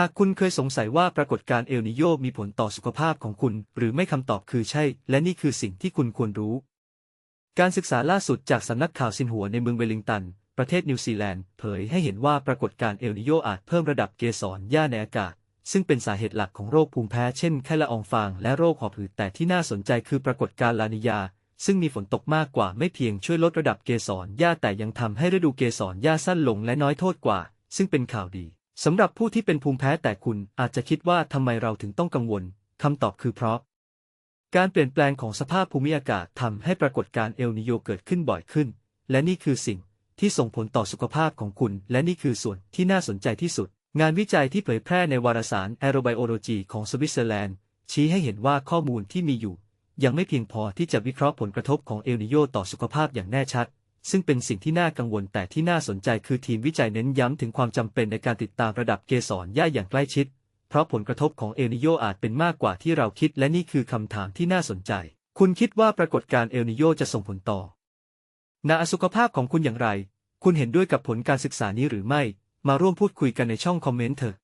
หากคุณเคยสงสัยว่าปรากฏการณ์เอลนิโยมีผลต่อสุขภาพของคุณ หรือไม่คำตอบคือใช่ และนี่คือสิ่งที่คุณควรรู้ การศึกษาล่าสุดจากสำนักข่าวซินหัวในเมืองเวลลิงตัน ประเทศนิวซีแลนด์ เผยให้เห็นว่าปรากฏการณ์เอลนิโยอาจเพิ่มระดับเกสรหญ้าในอากาศ ซึ่งเป็นสาเหตุหลักของโรคภูมิแพ้เช่นไข้ละอองฟางและโรคหอบหืดแต่ที่น่าสนใจคือปรากฏการณ์ลานิญาซึ่งมีฝนตกมากกว่าไม่เพียงช่วยลดระดับเกสรหญ้าแต่ยังทำให้ฤดูเกสรหญ้าสั้นลงและน้อยโทษกว่า ซึ่งเป็นข่าวดี สำหรับผู้ที่เป็นภูมิแพ้แต่คุณอาจจะคิดว่าทำไมเราถึงต้องกังวล คำตอบคือเพราะ การเปลี่ยนแปลงของสภาพภูมิอากาศทำให้ปรากฏการณ์เอลนิโยเกิดขึ้นบ่อยขึ้น และนี่คือสิ่งที่ส่งผลต่อสุขภาพของคุณ และนี่คือส่วนที่น่าสนใจที่สุด งานวิจัยที่เผยแพร่ในวารสาร Aerobiology ของสวิตเซอร์แลนด์ ชี้ให้เห็นว่าข้อมูลที่มีอยู่ ยังไม่เพียงพอที่จะวิเคราะห์ผลกระทบของเอลนิโยต่อสุขภาพอย่างแน่ชัด ซึ่งเป็นสิ่งที่น่ากังวลแต่ที่น่าสนใจคือทีมวิจัยเน้นย้ำถึงความจำเป็นในการติดตามระดับเกสรหญ้าอย่างใกล้ชิด เพราะผลกระทบของเอลนิโยอาจเป็นมากกว่าที่เราคิดและนี่คือคำถามที่น่าสนใจ คุณคิดว่าปรากฏการณ์เอลนิโยจะส่งผลต่อนาสุขภาพของคุณอย่างไร คุณเห็นด้วยกับผลการศึกษานี้หรือไม่ มาร่วมพูดคุยกันในช่องคอมเมนต์เถอะ